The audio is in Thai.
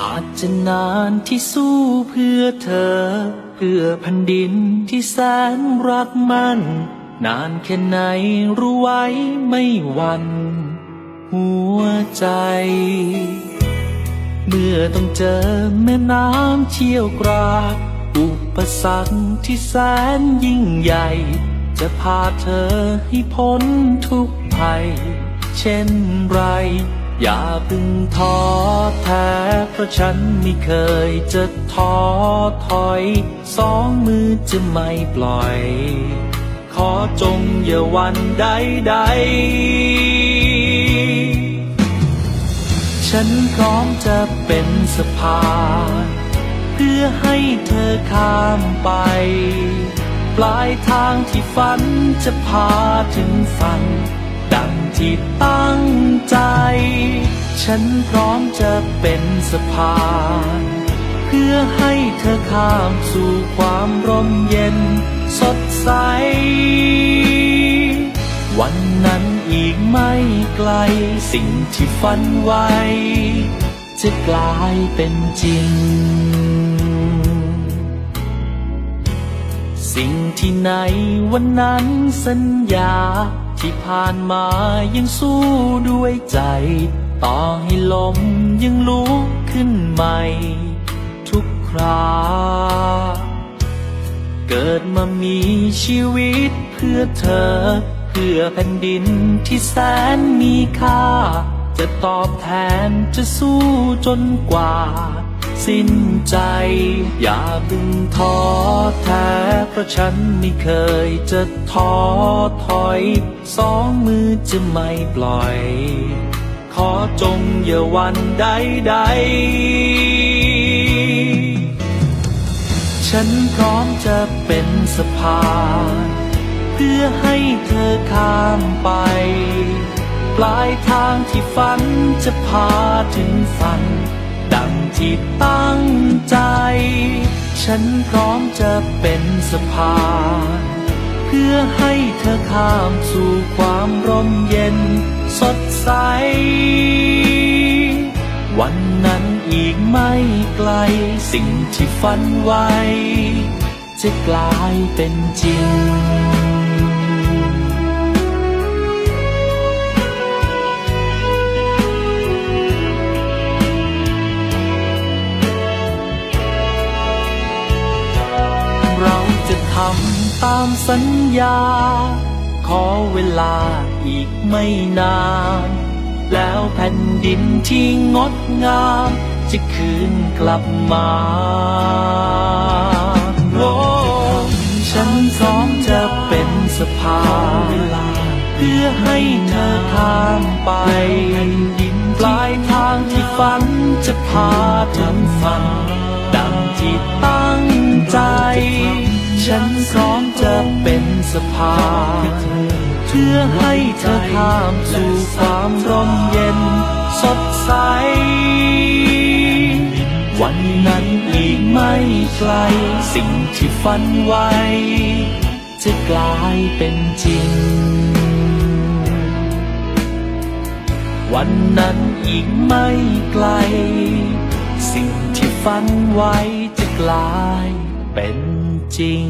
อาจจะนานที่สู้เพื่อเธอ เพื่อแผ่นดินที่แสนรักมัน นานแค่ไหนรู้ไว้ไม่วันหัวใจ เมื่อต้องเจอแม่น้ำเชี่ยวกรากอุปสรรคที่แสนยิ่งใหญ่ จะพาเธอให้พ้นทุกภัย เช่นไร อย่าพึ่งท้อแท้เพราะฉันไม่เคยจะท้อถอย สองมือจะไม่ปล่อย ขอจงอย่าวันใดใดฉันพร้อมจะเป็นสะพานเพื่อให้เธอข้ามไป ปลายทางที่ฝันจะพาถึงฝัน ที่ตั้งใจ ฉันพร้อมจะเป็นสะพาน เพื่อให้เธอข้ามสู่ความร่มเย็นสดใส วันนั้นอีกไม่ไกล สิ่งที่ฝันไว้ จะกลายเป็นจริง สิ่งที่ในวันนั้นสัญญา ที่ผ่านมายังสู้ด้วยใจ ต่อให้ลมยังลุกขึ้นใหม่ ทุกครา เกิดมามีชีวิตเพื่อเธอ เพื่อแผ่นดินที่แสนมีค่า จะตอบแทนจะสู้จนกว่า สิ้นใจอย่าเพึงท้อท ราะฉันไม่เคยจะท้อถอย สองมือจะไม่ปล่อย ขอจงอย่าวันใดใดๆฉันพร้อมจะเป็นสะพาน เพื่อให้เธอข้ามไป ปลายทางที่ฝันจะพาถึงฝัน ที่ตั้งใจ ฉันพร้อมจะเป็นสะพานเพื่อให้เธอข้ามสู่ความร่มเย็นสดใส วันนั้นอีกไม่ไกล สิ่งที่ฝันไว้ จะกลายเป็นจริง เราจะทำตามสัญญา ขอเวลาอีกไม่นาน แล้วแผ่นดินที่งดงาม จะคืนกลับมาโลกฉันพร้อมจะเป็นสะพานเพื่อให้เธอข้ามไปยินปลายทางที่ฝันจะพาถึงฝัน สะพานเพื่อให้เธอข้ามสู่ความร่มเย็นสดใส วันนั้นอีกไม่ไกล สิ่งที่ฝันไว้ จะกลายเป็นจริง วันนั้นอีกไม่ไกล สิ่งที่ฝันไว้จะกลายเป็นจริง